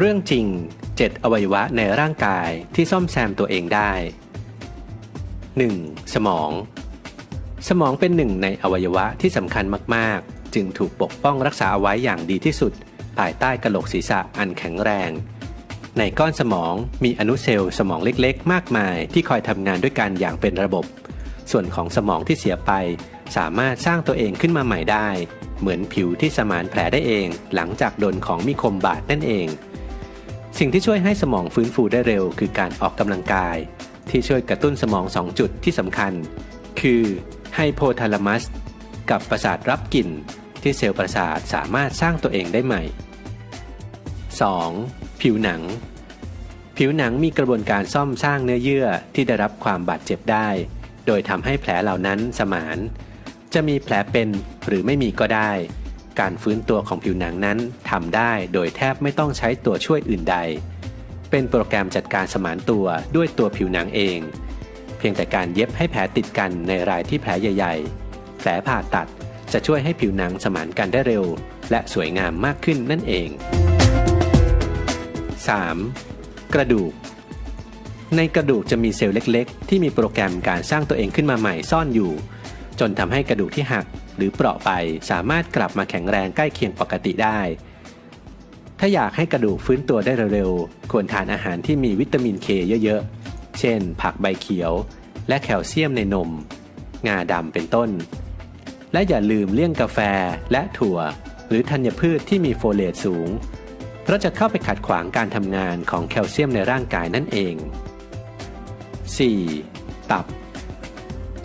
เรื่องจริง 7 อวัยวะในร่างกายที่ซ่อมแซมตัวเองได้ 1. สมอง สมองเป็นหนึ่งในอวัยวะที่สำคัญมาก ๆ จึงถูกปกป้องรักษาเอาไว้อย่างดีที่สุด ภายใต้กระโหลกศีรษะอันแข็งแรง ในก้อนสมองมีอนุเซลล์สมองเล็ก ๆ มากมายที่คอยทำงานด้วยกันอย่างเป็นระบบ ส่วนของสมองที่เสียไป สามารถสร้างตัวเองขึ้นมาใหม่ได้ เหมือนผิวที่สมานแผลได้เอง หลังจากโดนของมีคมบาดนั่นเอง สิ่งที่ช่วยให้สมองฟื้นฟูได้เร็ว คือการออกกำลังกาย ที่ช่วยกระตุ้นสมอง 2 จุดที่สำคัญ คือไฮโพทาลามัส กับประสาทรับกลิ่น ที่เซลล์ประสาทสามารถสร้างตัวเองได้ใหม่ 2. ผิวหนัง ผิวหนังมีกระบวนการซ่อมสร้างเนื้อเยื่อที่ได้รับความบาดเจ็บได้ โดยทำให้แผลเหล่านั้นสมาน จะมีแผลเป็นหรือไม่มีก็ได้ การฟื้นตัวของผิวหนังนั้นทำได้โดยแทบไม่ต้องใช้ตัวช่วยอื่นใด เป็นโปรแกรมจัดการสมานตัวด้วยตัวผิวหนังเอง เพียงแต่การเย็บให้แผลติดกันในรายที่แผลใหญ่ ๆ แผลผ่าตัดจะช่วยให้ผิวหนังสมานกันได้เร็ว และสวยงามมากขึ้นนั่นเอง 3. กระดูก ในกระดูกจะมีเซลล์เล็ก ๆ ที่มีโปรแกรมการสร้างตัวเองขึ้นมาใหม่ซ่อนอยู่ จนทำให้กระดูกที่หัก หรือเปราะไปสามารถกลับมาแข็งแรงใกล้เคียงปกติได้ ถ้าอยากให้กระดูกฟื้นตัวได้เร็วๆ ควรทานอาหารที่มีวิตามินเคเยอะๆ เช่น ผักใบเขียว และแคลเซียมในนม งาดำเป็นต้น และอย่าลืมเลี่ยงกาแฟและถั่ว หรือธัญพืชที่มีโฟเลตสูง เพราะจะเข้าไปขัดขวางการทำงานของแคลเซียมในร่างกายนั่นเอง 4. ตับ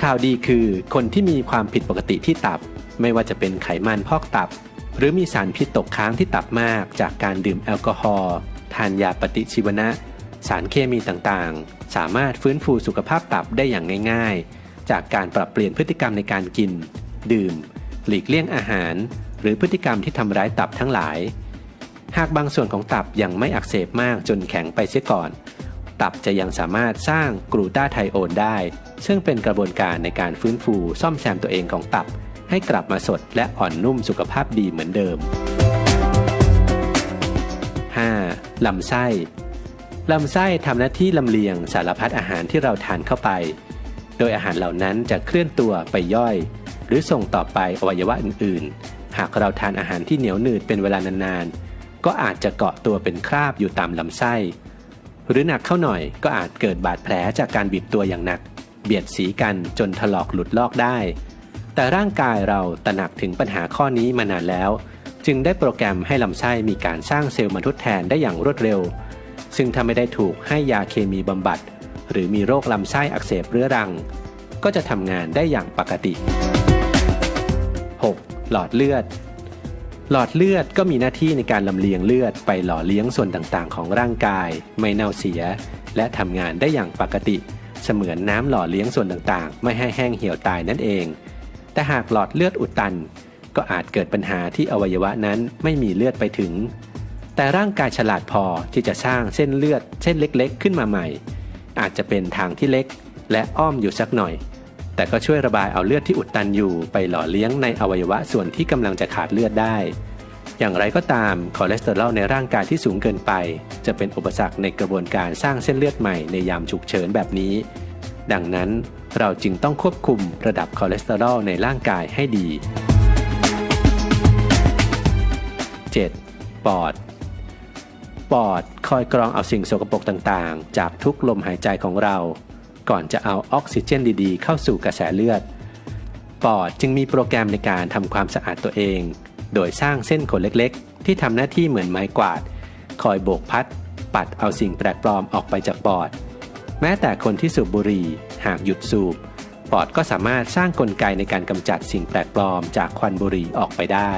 ข่าวดีคือ คนที่มีความผิดปกติที่ตับ ไม่ว่าจะเป็นไขมันพอกตับ หรือมีสารพิษตกค้างที่ตับมาก จากการดื่มแอลกอฮอล์ทานยาปฏิชีวนะ สารเคมีต่างๆ สามารถฟื้นฟูสุขภาพตับได้อย่างง่าย ๆ จากการปรับเปลี่ยนพฤติกรรมในการกิน ดื่ม หลีกเลี่ยงอาหาร หรือพฤติกรรมที่ทำร้ายตับทั้งหลาย หากบางส่วนของตับยังไม่อักเสบมากจนแข็งไปเสียก่อน ตับจะยังสามารถสร้างกลูตาไทโอนได้ ซึ่งเป็นกระบวนการในการฟื้นฟูซ่อมแซมตัวเองของตับ ให้กลับมาสดและอ่อนนุ่มสุขภาพดีเหมือนเดิม 5. ลำไส้ลำไส้ทำหน้าที่ลำเลียงสารพัดอาหารที่เราทานเข้าไป โดยอาหารเหล่านั้นจะเคลื่อนตัวไปย่อย หรือส่งต่อไปอวัยวะอื่น ๆ หากเราทานอาหารที่เหนียวหนืดเป็นเวลานานๆ ก็อาจจะเกาะตัวเป็นคราบอยู่ตามลำไส้ หรือหนักเข้าหน่อยก็อาจเกิดบาดแผลจากการบีบตัวอย่างหนัก เบียดสีกันจนถลอกหลุดลอกได้ แต่ร่างกายเราตระหนักถึงปัญหาข้อนี้มานานแล้ว จึงได้โปรแกรมให้ลำไส้มีการสร้างเซลล์มาทดแทนได้อย่างรวดเร็ว ซึ่งถ้าไม่ได้ถูกให้ยาเคมีบำบัด หรือมีโรคลำไส้อักเสบเรื้อรัง ก็จะทำงานได้อย่างปกติ 6. หลอดเลือด หลอดเลือดก็มีหน้าที่ในการลำเลียงเลือดไปหล่อเลี้ยงส่วนต่างๆ ของร่างกาย ไม่เน่าเสีย และทำงานได้อย่างปกติ เสมือนน้ำหล่อเลี้ยงส่วนต่างๆ ไม่ให้แห้งเหี่ยวตายนั่นเอง แต่หากหลอดเลือดอุดตัน ก็อาจเกิดปัญหาที่อวัยวะนั้นไม่มีเลือดไปถึง แต่ร่างกายฉลาดพอที่จะสร้างเส้นเลือด เส้นเล็กๆ ขึ้นมาใหม่ อาจจะเป็นทางที่เล็ก และอ้อมอยู่สักหน่อย แต่ก็ช่วยระบายเอาเลือดที่อุดตันอยู่ไปหล่อเลี้ยงในอวัยวะส่วนที่กำลังจะขาดเลือดได้ อย่างไรก็ตามคอเลสเตอรอลในร่างกายที่สูงเกินไป จะเป็นอุปสรรคในกระบวนการสร้างเส้นเลือดใหม่ในยามฉุกเฉินแบบนี้ ดังนั้นเราจึงต้องควบคุมระดับคอเลสเตอรอลในร่างกายให้ดี 7. ปอด ปอดคอยกรองเอาสิ่งโสกปรกต่างๆ จากทุกลมหายใจของเรา ก่อนจะเอาออกซิเจนดีๆ เข้าสู่กระแสเลือด ปอดจึงมีโปรแกรมในการทำความสะอาดตัวเอง โดยสร้างเส้นขนเล็กๆ ที่ทำหน้าที่เหมือนไม้กวาด คอยโบกพัด ปัดเอาสิ่งแปลกปลอมออกไปจากปอด แม้แต่คนที่สูบบุหรี่หากหยุดสูบ ปอดก็สามารถสร้างกลไกในการกำจัดสิ่งแปลกปลอมจากควันบุหรี่ออกไปได้